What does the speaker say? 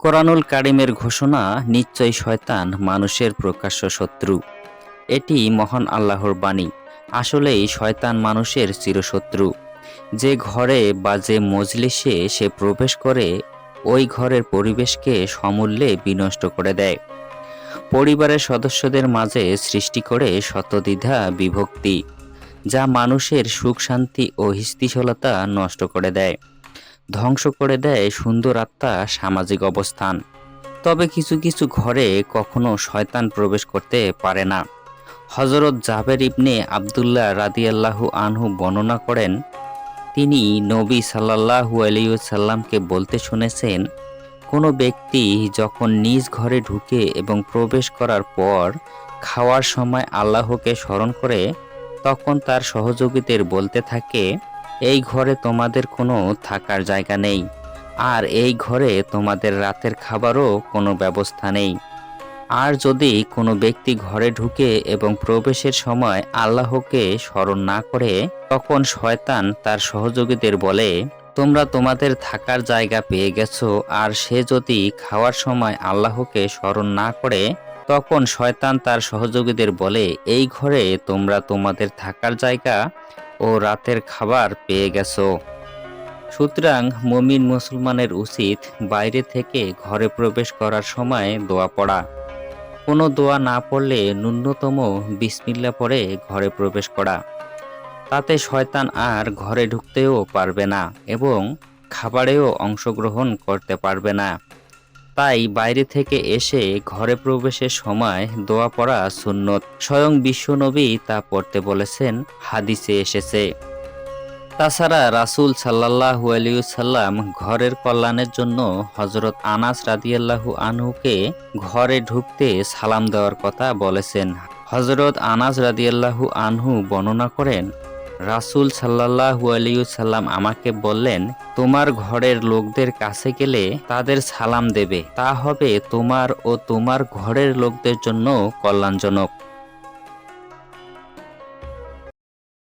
কোরআনুল কারিমের ঘোষণা নিশ্চয় শয়তান মানুষের প্রকাশ্য শত্রু। এটি মহান আল্লাহর বাণী। আসলেই শয়তান মানুষের চিরশত্রু। যে ঘরে বা যে মজলিসে সে প্রবেশ করে, ওই ঘরের পরিবেশকে সমূল্যে বিনষ্ট করে দেয়। পরিবারের সদস্যদের মাঝে সৃষ্টি করে শতদ্বিধা বিভক্তি, যা মানুষের সুখ শান্তি ও স্থিতিশীলতা নষ্ট করে দেয়। ধ্বংস করে দেয় সুন্দর আত্মা সামাজিক অবস্থান। তবে কিছু কিছু ঘরে কখনো শয়তান প্রবেশ করতে পারে না। হজরত জাবের ইবনে আবদুল্লাহ রাদিয়াল্লাহু আনহু বর্ণনা করেন, তিনি নবী সাল্লাল্লাহু আলাইসাল্লামকে বলতে শুনেছেন, কোনো ব্যক্তি যখন নিজ ঘরে ঢুকে এবং প্রবেশ করার পর খাওয়ার সময় আল্লাহকে স্মরণ করে, তখন তার সহযোগীদের বলতে থাকে এই ঘরে তোমাদের কোনো থাকার জায়গা নেই, আর এই ঘরে তোমাদের রাতের খাবারও কোনো ব্যবস্থা নেই। আর যদি কোনো ব্যক্তি ঘরে ঢুকে এবং প্রবেশের সময় আল্লাহকে স্মরণ না করে, তখন শয়তান তার সহযোগীদের বলে, তোমরা তোমাদের থাকার জায়গা পেয়ে গেছো, আর সে যদি খাওয়ার সময় আল্লাহকে স্মরণ না করে, তখন শয়তান তার সহযোগীদের বলে, এই ঘরে তোমরা তোমাদের থাকার জায়গা ও রাতের খাবার পেয়ে গেছো। সুতরাং মমিন মুসলমানের উচিত বাইরে থেকে ঘরে প্রবেশ করার সময় দোয়া পড়া। কোনো দোয়া না পড়লে ন্যূনতম বিসমিল্লা পরে ঘরে প্রবেশ করা। তাতে শয়তান আর ঘরে ঢুকতেও পারবে না এবং খাবারেও অংশগ্রহণ করতে পারবে না। তাই বাইরে থেকে এসে ঘরে প্রবেশের সময় দোয়া পড়া সুন্নত। স্বয়ং বিশ্বনবী তা পড়তে বলেছেন, হাদিসে এসেছে। তাছাড়া রাসূল সাল্লাল্লাহু আলাইহি সাল্লাম ঘরের কল্যাণের জন্য হজরত আনাস রাদিয়াল্লাহু আনহুকে ঘরে ঢুকতে সালাম দেওয়ার কথা বলেছেন। হজরত আনাস রাদিয়াল্লাহু আনহু বর্ণনা করেন রাসূল সাল্লাহু আলিউসাল্লাম সাল্লাম আমাকে বললেন, তোমার ঘরের লোকদের কাছে গেলে তাদের সালাম দেবে। তা হবে তোমার ও তোমার ঘরের লোকদের জন্য কল্যাণজনক।